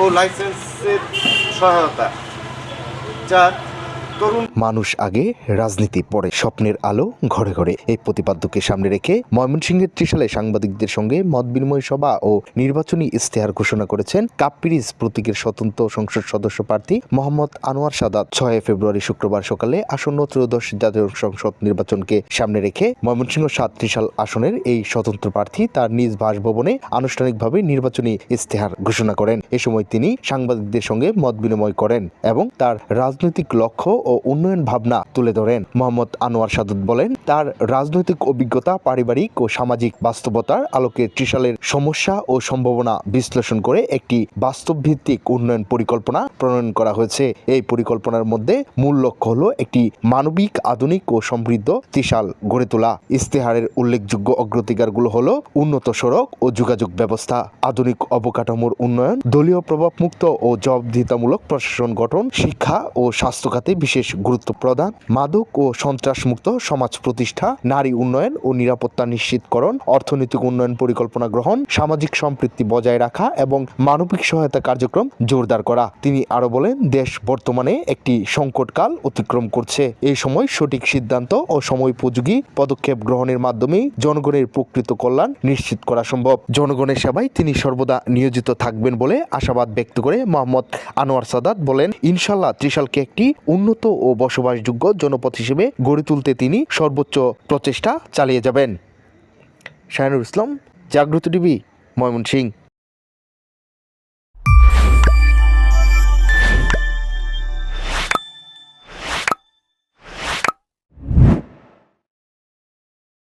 ও লাইসেন্সের সহায়তা। তরুণ মানুষ আগে রাজনীতি, পরে স্বপ্নের আলো ঘরে ঘরে। এই প্রতিপাদ্যকে সামনে রেখে ময়মনসিংহের ত্রিশালে সাংবাদিকদের সঙ্গে মত বিনিময় সভা ও নির্বাচনী ইস্তেহার ঘোষণা করেছেন কাপ্পিরিজ প্রতীকের স্বতন্ত্র সংসদ সদস্য প্রার্থী মোহাম্মদ আনোয়ার সাদাত। ছয় ফেব্রুয়ারি শুক্রবার সকালে আসন্ন ত্রয়োদশ জাতীয় সংসদ নির্বাচনকে সামনে রেখে ময়মনসিংহ সাত ত্রিশাল আসনের এই স্বতন্ত্র প্রার্থী তার নিজ বাসভবনে আনুষ্ঠানিকভাবে নির্বাচনী ইস্তেহার ঘোষণা করেন। এ সময় তিনি সাংবাদিকদের সঙ্গে মত বিনিময় করেন এবং তার রাজনৈতিক লক্ষ্য ও উন্নয়ন ভাবনা তুলে ধরেন। মোহাম্মদ আনোয়ার সাদত বলেন, তার রাজনৈতিক অভিজ্ঞতা, পারিবারিক ও সামাজিক বাস্তবতার আলোকে ত্রিশালের সমস্যা ও সম্ভাবনা বিশ্লেষণ করে একটি বাস্তব ভিত্তিক উন্নয়ন পরিকল্পনা প্রণয়ন করা হয়েছে। এই পরিকল্পনার মধ্যে মূল লক্ষ্য হলো একটি মানবিক, আধুনিক ও সমৃদ্ধ ত্রিশাল গড়ে তোলা। ইস্তেহারের উল্লেখযোগ্য অগ্রাধিকারগুলো হল উন্নত সড়ক ও যোগাযোগ ব্যবস্থা, আধুনিক অবকাঠামোর উন্নয়ন, দলীয় প্রভাবমুক্ত ও জবাবদিহিতামূলক প্রশাসন গঠন, শিক্ষা ও স্বাস্থ্য খাতে বিশেষ গুরুত্ব প্রদান, মাদক ও সন্ত্রাসমুক্ত সমাজ প্রতিষ্ঠা, নারী উন্নয়ন ও নিরাপত্তা নিশ্চিতকরণ, অর্থনৈতিক উন্নয়ন পরিকল্পনা গ্রহণ, সামাজিক সম্পৃক্তি বজায় রাখা এবং মানবিক সহায়তা কার্যক্রম জোরদার করা। তিনি আরও বলেন, দেশ বর্তমানে একটি সংকটকাল অতিক্রম করছে। এই সময় সঠিক সিদ্ধান্ত ও সময়োপযোগী পদক্ষেপ গ্রহণের মাধ্যমে জনগণের প্রকৃত কল্যাণ নিশ্চিত করা সম্ভব। জনগণের সেবায় তিনি সর্বদা নিয়োজিত থাকবেন বলে আশাবাদ ব্যক্ত করে মোহাম্মদ আনোয়ার সাদাত বলেন ইনশাল্লাহ ত্রিশালকে একটি উন্নত ও বসবাসযোগ্য জনপথ হিসেবে গড়ে তুলতে তিনি সর্বোচ্চ প্রচেষ্টা চালিয়ে যাবেন। শাহিনুর ইসলাম, জাগ্রত টিভি, ময়মনসিংহ।